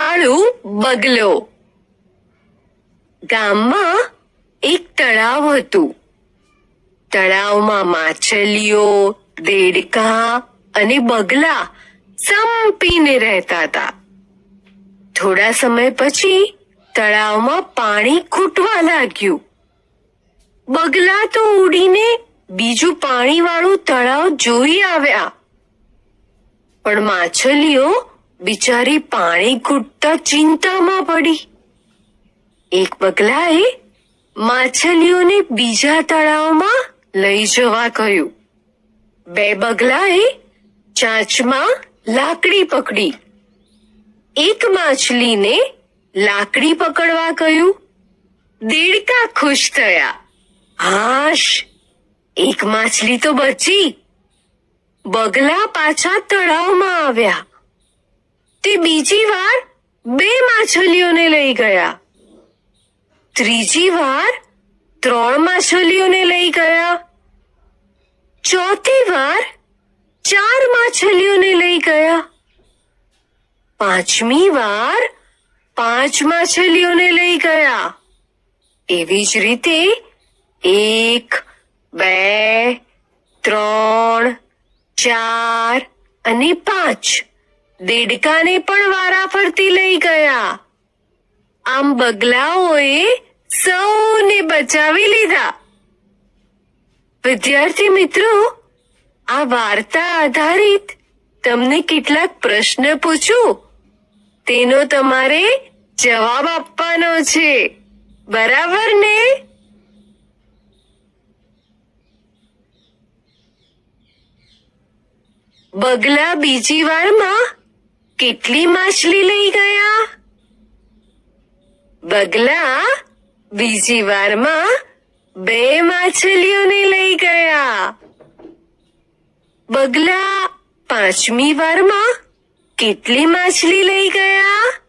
કાળુ બગલો. ગામમાં એક તળાવ હતું. તળાવમાં માછલીઓ, દેડકા અને બગલા સંપીને રહેતા હતા. થોડા સમય પછી તળાવમાં પાણી ખૂટવા લાગ્યું. બગલા તો ઉડીને બીજું પાણી વાળું તળાવ જોઈ આવ્યા. પણ માછલીઓ બિચારી પાણી ખૂટતા ચિંતામાં પડી. એક બગલાએ માછલીઓને બીજા તળાવમાં લઈ જવા કહ્યું. બે બગલાએ ચાંચમાં લાકડી પકડી. એક માછલીને લાકડી પકડવા કહ્યું. દેડકા ખુશ થયા. હાશ, એક માછલી તો બચી. બગલા પાછા તળાવમાં આવ્યા. તે બીજી વાર બે માછલીઓને લઈ ગયા. ત્રીજી વાર ત્રણ માછલીઓને લઈ ગયા. ચોથી વાર ચાર માછલીઓને લઈ ગયા. પાંચમી વાર પાંચ માછલીઓને લઈ ગયા. એવી જ રીતે એક, બે, ત્રણ, ચાર અને પાંચ. દેડકાને પણ વારાફરતી લઈ ગયા. આમ બગલાઓએ સૌને બચાવી લીધા. વિદ્યાર્થી મિત્રો, આ વાર્તા આધારિત તમને કેટલાક પ્રશ્ન પૂછું. તેનો તમારે જવાબ આપવાનો છે. બરાબર ને? બગલા બીજી વારમાં કેટલી માછલી લઈ ગયા? બગલા, બીજી વારમાં બે માછલીઓને લઈ ગયા. બગલા, પાંચમી વારમાં કેટલી માછલી લઈ ગયા?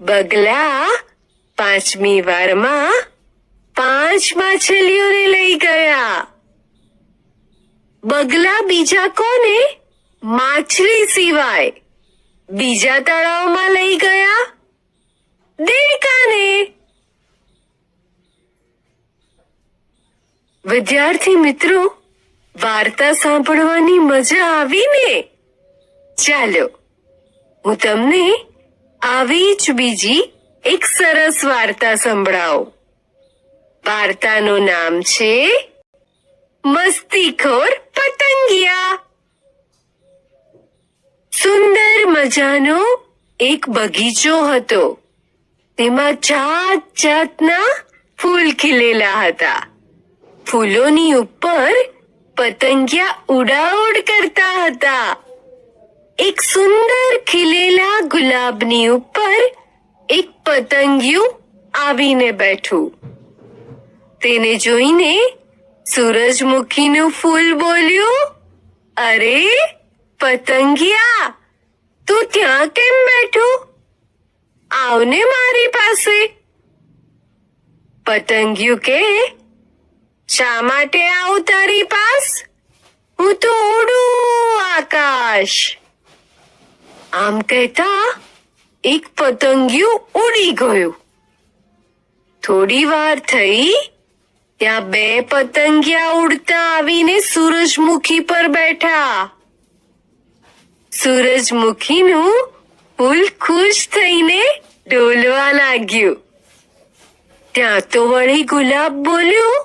બગલા, પાંચમી વારમાં પાંચ માછલીઓને લઈ ગયા. બગલા બીજા કોને? માછલી સિવાય. બીજા તળાવમાં લઈ ગયા? દેડકાને. વિદ્યાર્થી મિત્રો, વાર્તા સાંભળવાની મજા આવી ને ચાલો, હું તમને આવી જ બીજી એક સરસ વાર્તા સંભળાવું. વાર્તાનું નામ છે, મસ્તીખોર પતંગિયા. સુંદર મજાનો એક બગીચો હતો. તેમાં જાત જાતના ફૂલ ખીલેલા હતા. ફૂલોની ઉપર પતંગિયા ઉડાઉડ કરતા હતા. એક સુંદર ખીલેલા ગુલાબની ઉપર એક પતંગિયું આવીને બેઠું. તેને જોઈને સૂરજમુખીનું ફૂલ બોલ્યું, અરે પતંગિયા, તું ત્યાં કેમ બેઠું? આવને મારી પાસે. પતંગિયું કે, શા માટે આવું તારી પાસ? હું તો ઉડું આકાશ. આમ કહેતા એક પતંગિયું ઉડી ગયું. થોડી વાર થઈ, ત્યાં બે પતંગિયા ઉડતા આવીને સૂરજમુખી પર બેઠા. સૂરજમુખીનું ફૂલ ખુશ થઈને ડોલવા લાગ્યું ત્યાં તો વળી ગુલાબ બોલ્યું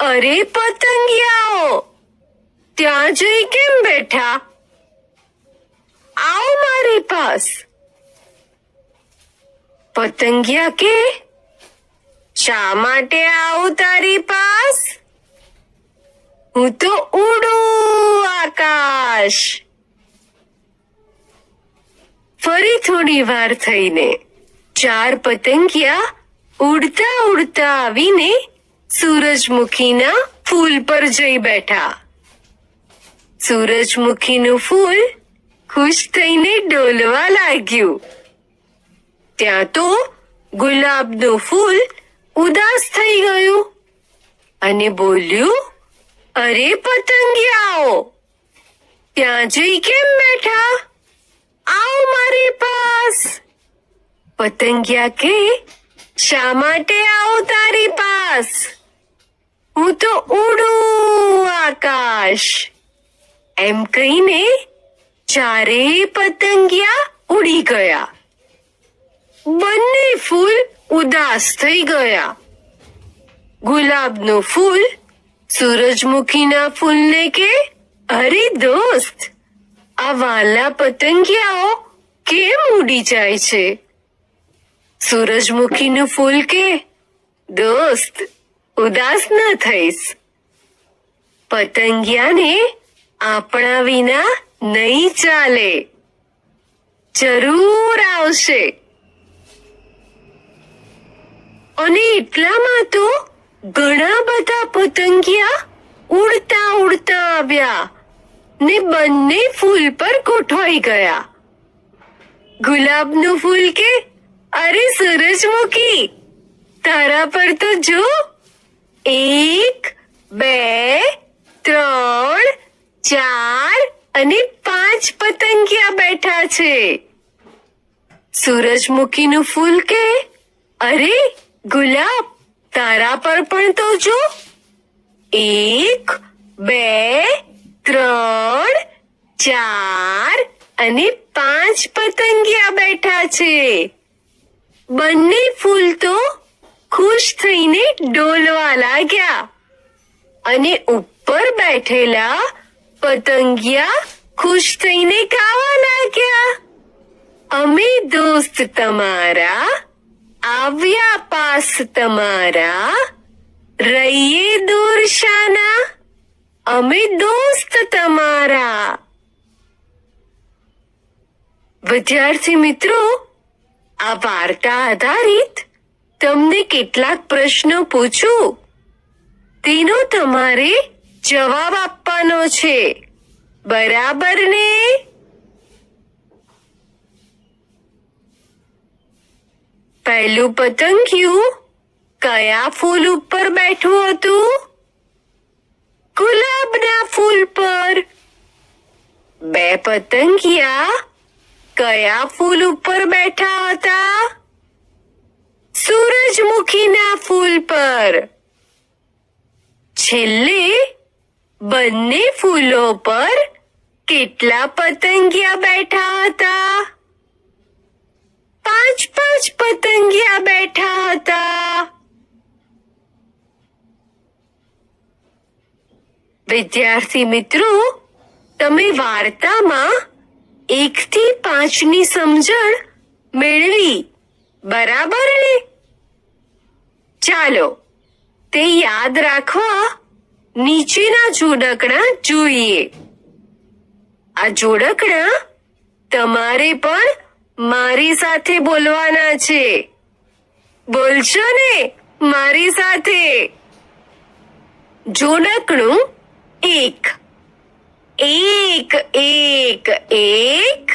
અરે પતંગિયાઓ ત્યાં જઈ કેમ બેઠા આવો મારી પાસ પતંગિયા કે શા માટે આવું તારી પાસ હું તો ઉડું આકાશ ફરી થોડી વાર થઈને ચાર પતંગિયા ઉડતા ઉડતા આવીને સૂરજમુખીના ફૂલ પર જઈ બેઠા. સૂરજમુખીનું ફૂલ ખુશ થઈને ડોલવા લાગ્યું. ત્યાં તો ગુલાબનું ફૂલ ઉદાસ થઈ ગયું અને બોલ્યું, અરે પતંગિયાઓ, ત્યાં જઈ કેમ બેઠા? આવો મારી પાસ પતંગિયા કે શા માટે આવો તારી પાસ હું તો ઉડું આકાશ એમ કહીને ચારે પતંગિયા ઉડી ગયા બંને ફૂલ ઉદાસ થઈ ગયા ગુલાબનું ફૂલ સૂરજમુખીના ફૂલને કે અરે દોસ્ત આ વાલા પતંગિયાઓ કેમ ઉડી જાય છે? સૂરજમુખીનું ફૂલ કે દોસ્ત? ઉદાસ ન થઈશ. પતંગિયાને આપણા વિના નહીં ચાલે. જરૂર આવશે. અને એટલામાં તો ઘણા બધા પતંગિયા ઉડતા ઉડતા આવ્યા. ને બંને ફૂલ પર ગોઠવાઈ ગયા. ગુલાબનું ફૂલ કે? અરે સૂરજમુખી તારા પર તો જો. એક, બે, ત્રણ, ચાર અને પાંચ પતંગિયા બેઠા છે. સૂરજમુખીનું ફૂલ કે? અરે ગુલાબ, તારા પર પણ તો જો. એક, બે ત્રણ, ચાર અને પાંચ પતંગિયા બેઠા છે. બંને ફૂલ તો ખુશ થઈને ડોલવા લાગ્યા અને ઉપર બેઠેલા પતંગિયા ખુશ થઈને ગાવા લાગ્યા. અમે દોસ્ત તમારા, આવ્યા પાસ તમારા, રહીએ દૂર શાના. અમે દોસ્ત તમારા વિદ્યાર્થી મિત્રો આ વાર્તા આધારિત તમને કેટલાક પ્રશ્નો પૂછું તેનો તમારે જવાબ આપવાનો છે બરાબર ને પહેલું પતંગિયું કયા ફૂલ ઉપર બેઠું હતું ફૂલ પર બે પતંગિયા કયા ફૂલ ઉપર બેઠા હતા સૂરજમુખીના ફૂલ પર છેલ્લે બંને ફૂલો પર કેટલા પતંગિયા બેઠા હતા પાંચ પાંચ પતંગિયા બેઠા હતા વિદ્યાર્થી મિત્રો, તમે વાર્તામાં એક થી પાંચની સમજણ મેળવી. બરાબર ને? ચાલો, તે યાદ રાખવા નીચેના જોડકણા જોઈએ. આ જોડકણા તમારે પણ મારી સાથે બોલવાના છે. બોલશો ને? મારી સાથે. જોડકણું એક એક એક એક,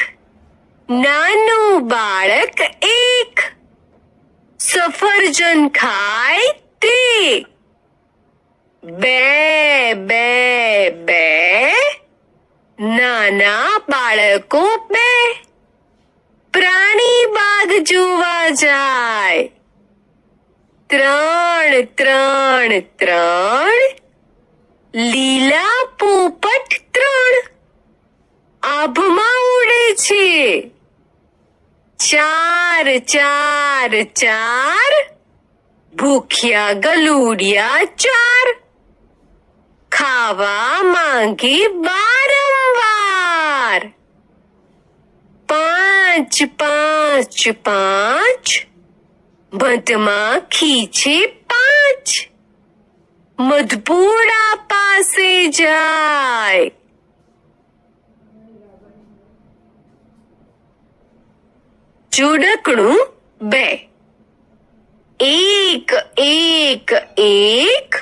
નાનું બાળક એક, સફરજન ખાય તે. બે બે બે, નાના બાળકો બે, પ્રાણી બાગ જોવા જાય. ત્રણ ત્રણ ત્રણ લીલા પોપટ ત્રણ. આભમાં ઉડે છે. ચાર ચાર ચાર. ભૂખ્યા ગલુડિયા ચાર. ખાવા માંગે વારંવાર. પાંચ પાંચ પાંચ. મધમાખી છે પાંચ. મધપોડા પાસે જાય જોડકણું બે એક એક એક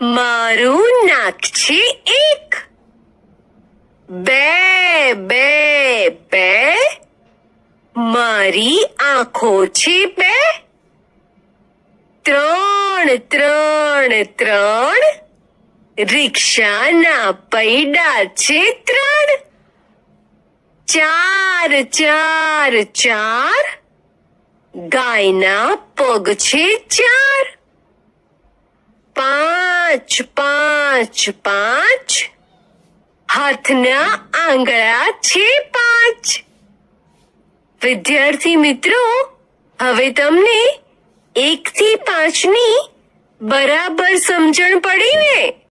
મારું નાક છે એક બે બે બે મારી આંખો છે બે ત્રણ ત્રણ ત્રણ રિક્ષાના પૈડા છે ત્રણ ચાર ચાર ચાર. ગાયના પગ છે ચાર. પાંચ પાંચ પાંચ. હાથના આંગળા છે પાંચ. વિદ્યાર્થી મિત્રો, હવે તમને એક થી પાંચની બરાબર સમજણ પડી ને